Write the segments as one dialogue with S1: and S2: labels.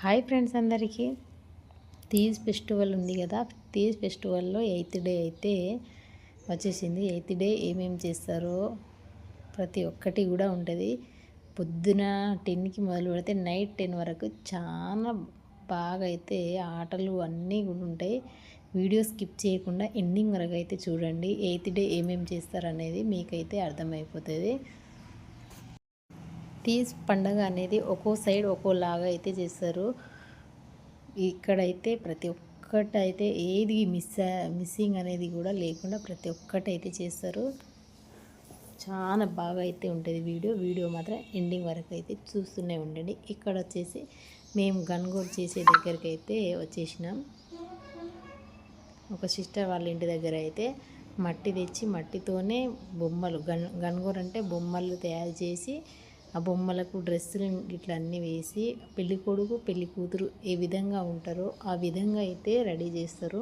S1: Hi friends అందరికీ. Teej festival ఉంది కదా. తీజ్ ఫెస్టివల్లో ఎయిత్ డే అయితే వచ్చేసింది. ఎయిత్ డే ఏమేమి చేస్తారో ప్రతి ఒక్కటి కూడా ఉంటుంది. పొద్దున టెన్కి మొదలు పెడితే నైట్ టెన్ వరకు చాలా బాగా అయితే ఆటలు అన్నీ కూడా ఉంటాయి. వీడియో స్కిప్ చేయకుండా ఎండింగ్ వరకు అయితే చూడండి. ఎయిత్ డే ఏమేమి చేస్తారనేది మీకైతే అర్థమైపోతుంది. ప్రతి పండగ అనేది ఒక్కో సైడ్ ఒక్కోలాగా అయితే చేస్తారు. ఇక్కడైతే ప్రతి ఒక్కటి అయితే ఏది మిస్ మిస్సింగ్ అనేది కూడా లేకుండా ప్రతి ఒక్కటి అయితే చేస్తారు. చాలా బాగా అయితే ఉంటుంది వీడియో. వీడియో మాత్రం ఎండింగ్ వరకు అయితే చూస్తూనే ఉండండి. ఇక్కడ వచ్చేసి మేము గన్గోల్ చేసే దగ్గరికి అయితే వచ్చేసినాం. ఒక సిస్టర్ వాళ్ళ ఇంటి దగ్గర అయితే మట్టి తెచ్చి మట్టితోనే బొమ్మలు గన్ గన్గోర్ అంటే బొమ్మలు తయారు చేసి ఆ బొమ్మలకు డ్రెస్సులు ఇట్లా అన్నీ వేసి పెళ్ళి కొడుకు పెళ్ళి కూతురు ఏ విధంగా ఉంటారో ఆ విధంగా అయితే రెడీ చేస్తారు.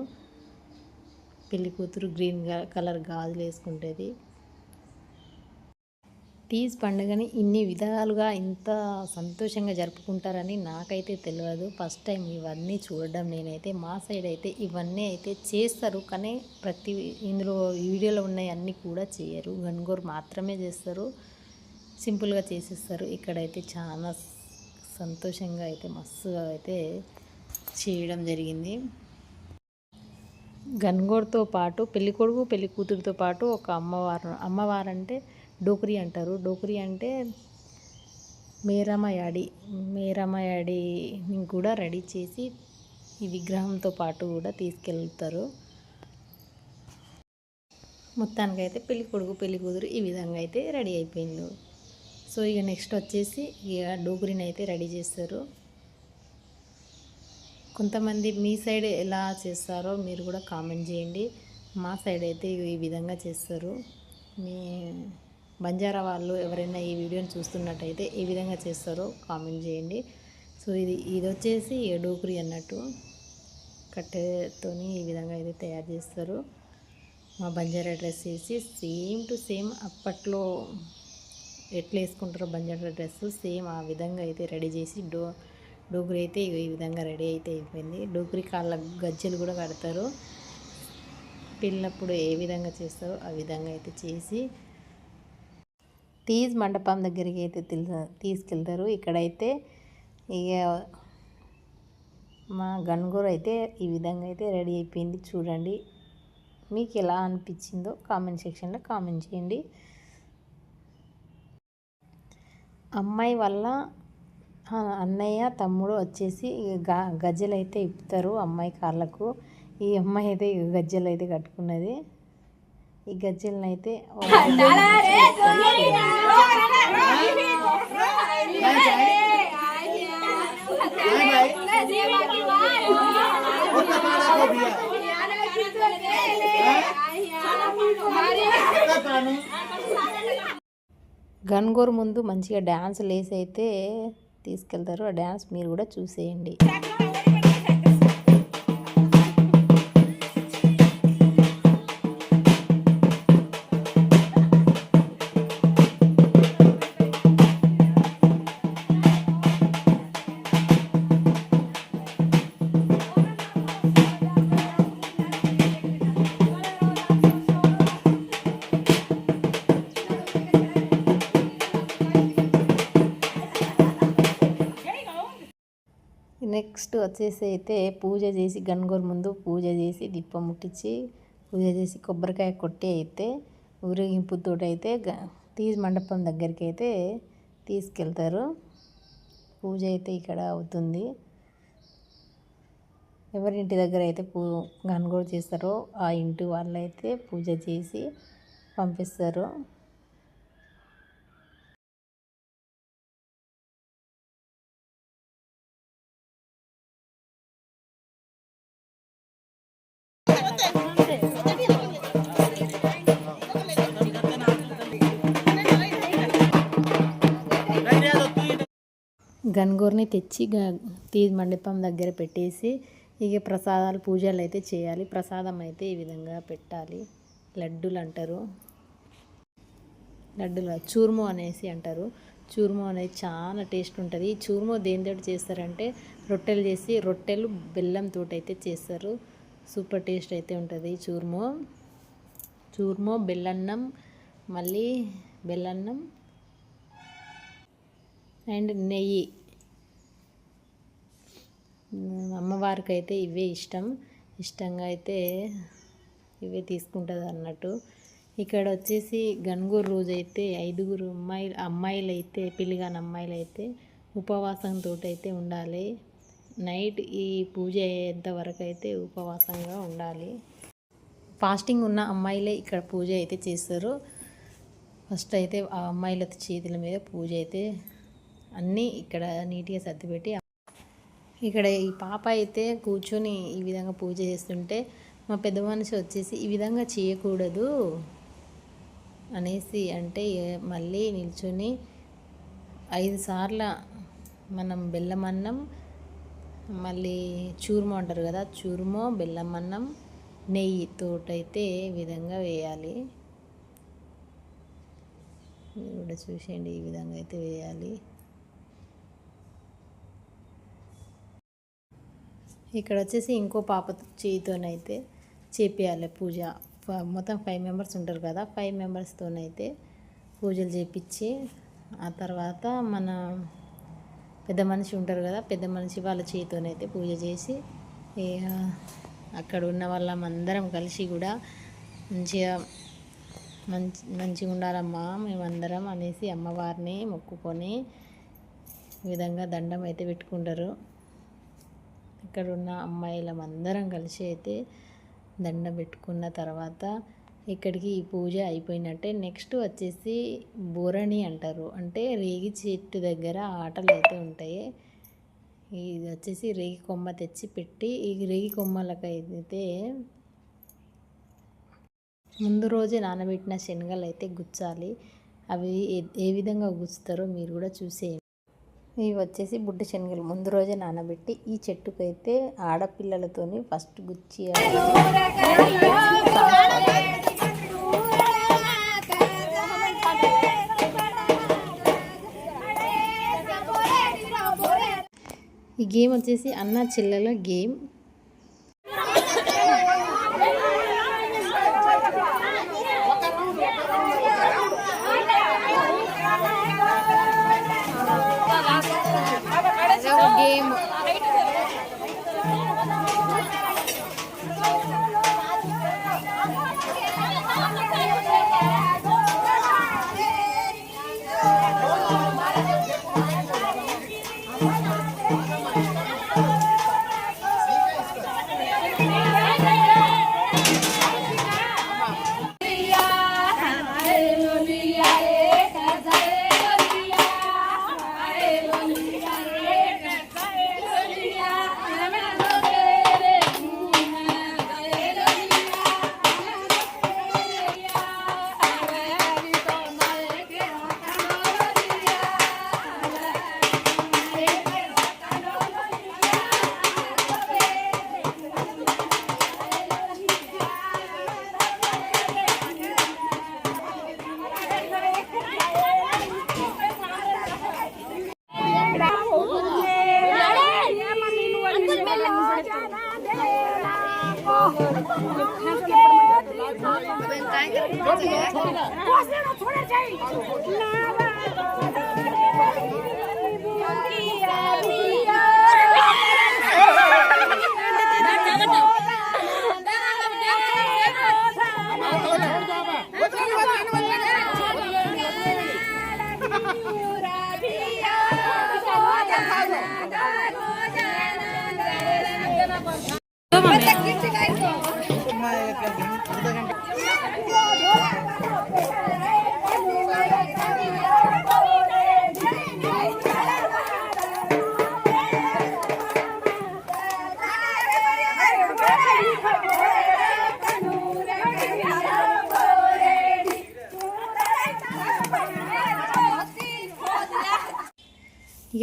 S1: పెళ్ళి కూతురు గ్రీన్ కలర్ గాజులు వేసుకుంటుంది. తీజ్ పండుగని ఇన్ని విధాలుగా ఇంత సంతోషంగా జరుపుకుంటారని నాకైతే తెలియదు ఫస్ట్ టైం ఇవన్నీ చూడడం నేనైతే. మా సైడ్ అయితే ఇవన్నీ అయితే చేస్తారు. కానీ ప్రతి ఇందులో వీడియోలో ఉన్నాయి అన్నీ కూడా చేయరు. గన్గోర్ మాత్రమే చేస్తారు. సింపుల్గా చేసేస్తారు. ఇక్కడైతే చాలా సంతోషంగా అయితే మస్తుగా అయితే చేయడం జరిగింది. గన్గోడ్తో పాటు పెళ్ళికొడుకు పెళ్ళి కూతురితో పాటు ఒక అమ్మవారు అమ్మవారు అంటే డోకరి అంటారు. డోకరి అంటే మేరమయాడి మేరమయాడిని కూడా రెడీ చేసి ఈ విగ్రహంతో పాటు కూడా తీసుకెళ్తారు. మొత్తానికైతే పెళ్ళి కొడుకు పెళ్ళి కూతురు ఈ విధంగా అయితే రెడీ అయిపోయింది. సో ఇక నెక్స్ట్ వచ్చేసి ఇక డోగురిని అయితే రెడీ చేస్తారు. కొంతమంది మీ సైడ్ ఎలా చేస్తారో మీరు కూడా కామెంట్ చేయండి. మా సైడ్ అయితే ఈ విధంగా చేస్తారు. మీ బంజారా వాళ్ళు ఎవరైనా ఈ వీడియోని చూస్తున్నట్టయితే ఏ విధంగా చేస్తారో కామెంట్ చేయండి. సో ఇది ఇది వచ్చేసి డోకురి అన్నట్టు కట్టెతోని ఈ విధంగా అయితే తయారు చేస్తారు. మా బంజారా డ్రెస్ వేసి సేమ్ టు సేమ్ అప్పట్లో ఎట్లా వేసుకుంటారో బంజారా డ్రెస్ సేమ్ ఆ విధంగా అయితే రెడీ చేసి డో డోగ్రీ అయితే ఈ విధంగా రెడీ అయితే అయిపోయింది. డోగ్రీ కాళ్ళ గజ్జలు కూడా కడతారు. పిల్లప్పుడు ఏ విధంగా చేస్తారో ఆ విధంగా అయితే చేసి తీజ్ మండపం దగ్గరికి అయితే తీసుకెళ్తారు. ఇక్కడైతే ఇక మా గన్గూర అయితే ఈ విధంగా అయితే రెడీ అయిపోయింది. చూడండి మీకు ఎలా అనిపించిందో కామెంట్ సెక్షన్లో కామెంట్ చేయండి. అమ్మాయి వల్ల అన్నయ్య తమ్ముడు వచ్చేసి గ గజ్జలు అయితే ఇప్పుతారు అమ్మాయి కాళ్ళకు ఈ అమ్మాయి అయితే గజ్జలు అయితే కట్టుకున్నది ఈ గజ్జలను అయితే గన్గోర్ ముందు మంచిగా డ్యాన్స్ లేసి అయితే తీసుకెళ్తారు. ఆ డ్యాన్స్ మీరు కూడా చూసేయండి. వచ్చేసి అయితే పూజ చేసి గన్గోర్ ముందు పూజ చేసి దీపం ముట్టించి పూజ చేసి కొబ్బరికాయ కొట్టి అయితే ఊరేగింపుతో అయితే తీజ్ మండపం దగ్గరికి అయితే తీసుకెళ్తారు. పూజ అయితే ఇక్కడ అవుతుంది. ఎవరింటి దగ్గర అయితే పూ గన్గోడు చేస్తారో ఆ ఇంటి వాళ్ళైతే పూజ చేసి పంపిస్తారు. గన్గోర్ని తెచ్చి తీ మండపం దగ్గర పెట్టేసి ఇక ప్రసాదాలు పూజలు అయితే చేయాలి. ప్రసాదం అయితే ఈ విధంగా పెట్టాలి. లడ్డూలు అంటారు. లడ్డూలు చూర్ము అనేసి అంటారు. చూర్మో అనేది చాలా టేస్ట్ ఉంటుంది. ఈ చూర్మో దేనితోటి చేస్తారంటే రొట్టెలు చేసి రొట్టెలు బెల్లంతో అయితే చేస్తారు. సూపర్ టేస్ట్ అయితే ఉంటుంది చూర్మో. చూర్మో బెల్లన్నం మళ్ళీ బెల్లన్నం అండ్ నెయ్యి. అమ్మవారికి అయితే ఇవే ఇష్టం. ఇష్టంగా అయితే ఇవే తీసుకుంటుంది అన్నట్టు. ఇక్కడ వచ్చేసి గన్గూరు రోజు అయితే ఐదుగురు అమ్మాయిలు అమ్మాయిలు అయితే పెళ్ళిగాని అమ్మాయిలు అయితే ఉపవాసంతో అయితే ఉండాలి. నైట్ ఈ పూజ అయ్యేంత వరకు అయితే ఉపవాసంగా ఉండాలి. ఫాస్టింగ్ ఉన్న అమ్మాయిలే ఇక్కడ పూజ అయితే చేస్తారు. ఫస్ట్ అయితే ఆ అమ్మాయిల చేతుల మీద పూజ అయితే అన్నీ ఇక్కడ నీట్గా సర్దిపెట్టి ఇక్కడ ఈ పాప అయితే కూర్చొని ఈ విధంగా పూజ చేస్తుంటే మా పెద్ద మనిషి వచ్చేసి ఈ విధంగా చేయకూడదు అనేసి అంటే మళ్ళీ నిల్చొని ఐదు సార్ల మనం బెల్లం అన్నం మళ్ళీ చూర్మ అంటారు కదా చూర్మో బెల్లం అన్నం నెయ్యి తోటైతే విధంగా వేయాలి. మీరు కూడా చూసేయండి ఈ విధంగా అయితే వేయాలి. ఇక్కడ వచ్చేసి ఇంకో పాప చేయితోనైతే చేపియాలి పూజ. మొత్తం ఫైవ్ మెంబర్స్ ఉంటారు కదా ఫైవ్ మెంబర్స్తోనైతే పూజలు చేపించి ఆ తర్వాత మన పెద్ద మనిషి ఉంటారు కదా పెద్ద మనిషి వాళ్ళ చేయితోనైతే పూజ చేసి అక్కడ ఉన్న వాళ్ళం అందరం కలిసి కూడా మంచిగా మంచి మంచిగా ఉండాలమ్మా మేమందరం అనేసి అమ్మవారిని మొక్కుకొని ఈ విధంగా దండం అయితే పెట్టుకుంటారు. ఇక్కడ ఉన్న అమ్మాయిలం అందరం కలిసి అయితే దండ పెట్టుకున్న తర్వాత ఇక్కడికి ఈ పూజ అయిపోయినట్టే నెక్స్ట్ వచ్చేసి బోరణి అంటారు. అంటే రేగి చెట్టు దగ్గర ఆటలు అయితే ఉంటాయి. ఇది వచ్చేసి రేగి కొమ్మ తెచ్చి పెట్టి ఈ రేగి కొమ్మలకైతే ముందు రోజే నానబెట్టిన శనగలు అయితే గుచ్చాలి. అవి ఏ విధంగా గుచ్చుతారో మీరు కూడా చూసేయండి. ఇవి వచ్చేసి బుడ్డ శనగలు. ముందు రోజే నానబెట్టి ఈ చెట్టుకైతే ఆడపిల్లలతోని ఫస్ట్ గుచ్చి ఈ గేమ్ వచ్చేసి అన్న చెల్లెల గేమ్. छोड़
S2: जाए तो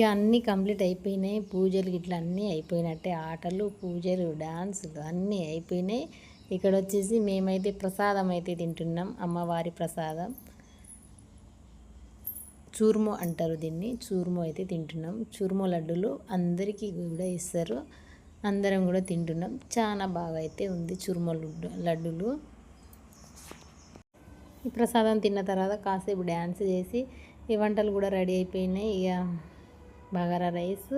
S1: ఇక అన్నీ కంప్లీట్ అయిపోయినాయి. పూజలు ఇట్లా అన్నీ అయిపోయినట్టే. ఆటలు పూజలు డాన్సులు అన్నీ అయిపోయినాయి. ఇక్కడ వచ్చేసి మేమైతే ప్రసాదం అయితే తింటున్నాం. అమ్మవారి ప్రసాదం. చూర్మో అంటారు దీన్ని. చూర్మో అయితే తింటున్నాం. చూర్మో లడ్డూలు అందరికీ కూడా ఇస్తారు. అందరం కూడా తింటున్నాం. చాలా బాగా అయితే ఉంది చూర్మో లడ్డు లడ్డూలు. ఈ ప్రసాదం తిన్న తర్వాత కాసేపు డ్యాన్స్ చేసి ఈ వంటలు కూడా రెడీ అయిపోయినాయి. ఇక బగారా రైస్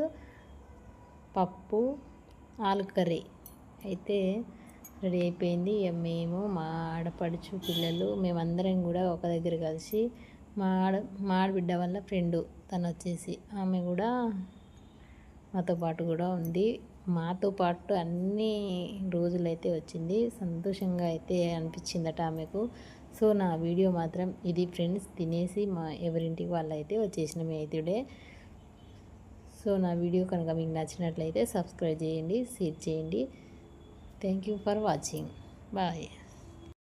S1: పప్పు ఆలు కర్రీ. అయితే రెడీ అయిపోయింది. మేము మా ఆడపడుచు పిల్లలు మేమందరం కూడా ఒక దగ్గర కలిసి మా ఆడ మా ఆడబిడ్డ వల్ల ఫ్రెండ్ తను వచ్చేసి. ఆమె కూడా మాతో పాటు కూడా ఉంది. మాతో పాటు అన్ని రోజులైతే వచ్చింది. సంతోషంగా అయితే అనిపించిందట ఆమెకు. సో నా వీడియో మాత్రం ఇది ఫ్రెండ్స్ తినేసి మా ఎవరింటికి వాళ్ళు అయితే వచ్చేసిన ఎయితుడే సో నా వీడియో కనుక మీకు నచ్చినట్లయితే సబ్స్క్రైబ్ చేయండి షేర్ చేయండి. Thank you for watching bye